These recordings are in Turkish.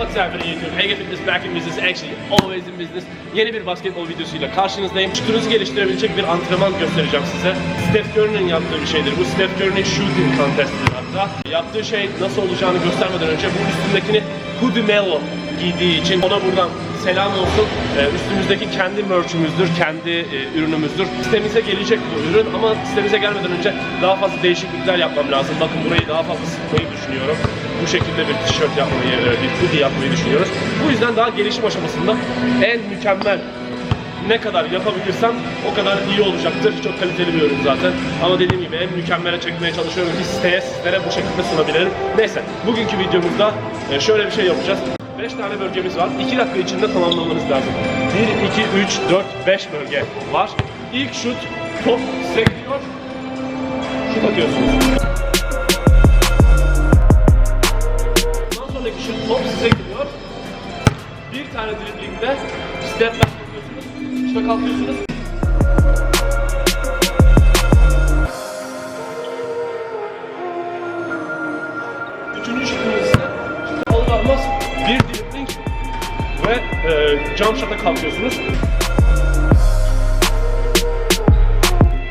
What's happening YouTube? Ege Fitness back in business, actually always in business. Yeni bir basketbol videosuyla karşınızdayım. Şutunuzu geliştirebilecek bir antrenman göstereceğim size. Steph Curry'nin yaptığı bir şeydir. Bu Steph Curry'nin shooting contest'idir hatta. Yaptığı şey nasıl olacağını göstermeden önce bu üstündekini Hoodie Melo giydiği için ona buradan selam olsun. Ee, üstümüzdeki kendi merch'ümüzdür, kendi e, ürünümüzdür. Sitemize gelecek bu ürün ama sitemize gelmeden önce daha fazla değişiklikler yapmam lazım. Bakın burayı daha fazla sıkmayı düşünüyorum. Bu şekilde bir tişört yapmayı, e, bir hoodie yapmayı düşünüyoruz. Bu yüzden daha gelişim aşamasında en mükemmel ne kadar yapabilirsem o kadar iyi olacaktır. Çok kaliteli bir ürün zaten. Ama dediğim gibi en mükemmele çekmeye çalışıyorum ki siteye sizlere bu şekilde sunabilirim. Neyse bugünkü videomuzda e, şöyle bir şey yapacağız. 5 tane bölgemiz var. 2 dakika içinde tamamlamanız lazım. 1, 2, 3, 4, 5 bölge var. İlk şut top sekliyor. Şut atıyorsunuz. Ondan sonraki şut top size. Bir tane driblingde step back yapıyorsunuz. İşte kalkıyorsunuz. Bir dribbling ve e, jump shot'a kalkıyorsunuz.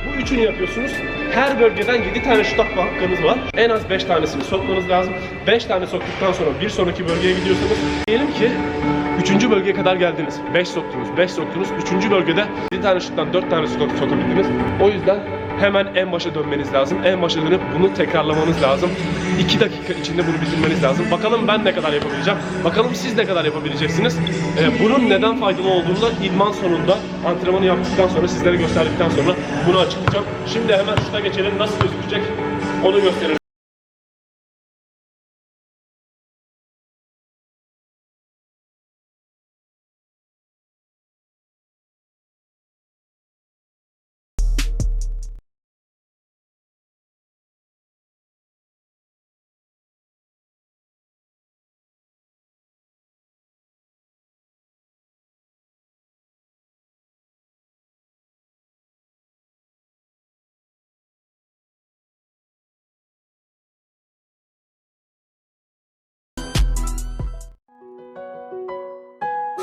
Bu üçünü yapıyorsunuz. Her bölgeden 7 tane şut atma hakkınız var. En az 5 tanesini sokmanız lazım. 5 tane soktuktan sonra bir sonraki bölgeye gidiyorsunuz. Diyelim ki 3. bölgeye kadar geldiniz. 5 soktunuz, 5 soktunuz. 3. bölgede 7 tane şuttan 4 tane şut sokabildiniz. O yüzden hemen en başa dönmeniz lazım. En başa dönüp bunu tekrarlamanız lazım. 2 dakika içinde bunu bitirmeniz lazım. Bakalım ben ne kadar yapabileceğim. Bakalım siz ne kadar yapabileceksiniz. Ee, bunun neden faydalı olduğunu idman sonunda antrenmanı yaptıktan sonra sizlere gösterdikten sonra bunu açıklayacağım. Şimdi hemen şuta geçelim. Nasıl gözükecek onu gösterelim.